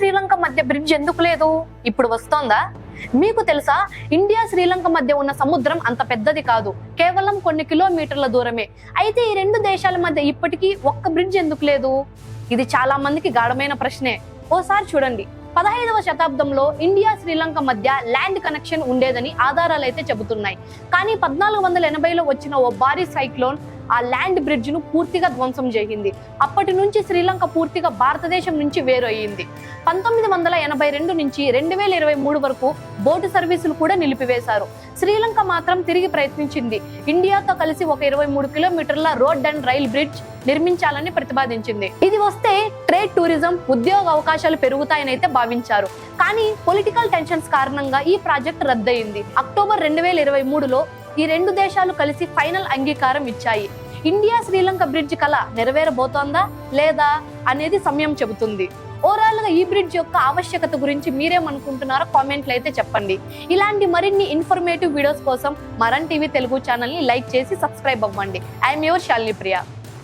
శ్రీలంక మధ్య బ్రిడ్జ్ ఎందుకు లేదు? ఇప్పుడు వస్తోందా? మీకు తెలుసా ఇండియా శ్రీలంక మధ్య ఉన్న సముద్రం అంత పెద్దది కాదు. కేవలం కొన్ని కిలోమీటర్ల దూరమే. అయితే ఈ రెండు దేశాల మధ్య ఇప్పటికీ ఒక్క బ్రిడ్జ్ ఎందుకు లేదు? ఇది చాలా మందికి గాఢమైన ప్రశ్నే. ఓసారి చూడండి. పదహైదవ శతాబ్దంలో ఇండియా శ్రీలంక మధ్య ల్యాండ్ కనెక్షన్ ఉండేదని ఆధారాలు అయితే చెబుతున్నాయి. కానీ పద్నాలుగు వందల ఎనభైలో వచ్చిన ఓ భారీ సైక్లోన్ ఆ ల్యాండ్ బ్రిడ్జ్ను పూర్తిగా ధ్వంసం చేసింది అప్పటి నుంచి శ్రీలంక పూర్తిగా భారతదేశం నుంచి వేరయ్యింది. పంతొమ్మిది వందల ఎనభై రెండు నుంచి రెండు వేల ఇరవై మూడు వరకు బోటు సర్వీసులు కూడా నిలిపివేశారు. శ్రీలంక మాత్రం తిరిగి ప్రయత్నించింది. ఇండియాతో కలిసి ఒక ఇరవై మూడు కిలోమీటర్ల రోడ్ అండ్ రైల్ బ్రిడ్జ్ నిర్మించాలని ప్రతిపాదించింది. ఇది వస్తే ట్రేడ్ టూరిజం ఉద్యోగ అవకాశాలు పెరుగుతాయని అయితే భావించారు. కానీ పొలిటికల్ టెన్షన్స్ కారణంగా ఈ ప్రాజెక్ట్ రద్దయింది. అక్టోబర్ రెండు వేల ఇరవై మూడులో ఈ రెండు దేశాలు కలిసి ఫైనల్ అంగీకారం ఇచ్చాయి. ఇండియా శ్రీలంక బ్రిడ్జ్ కళ నెరవేరబోతోందా లేదా అనేది సమయం చెబుతుంది. ఓవరాల్గా ఈ బ్రిడ్జ్ యొక్క ఆవశ్యకత గురించి మీరేమనుకుంటున్నారో కామెంట్లు అయితే చెప్పండి. ఇలాంటి మరిన్ని ఇన్ఫర్మేటివ్ వీడియోస్ కోసం మరన్ టీవీ తెలుగు ఛానల్ని లైక్ చేసి సబ్స్క్రైబ్ అవ్వండి. I'm your Shalini Priya.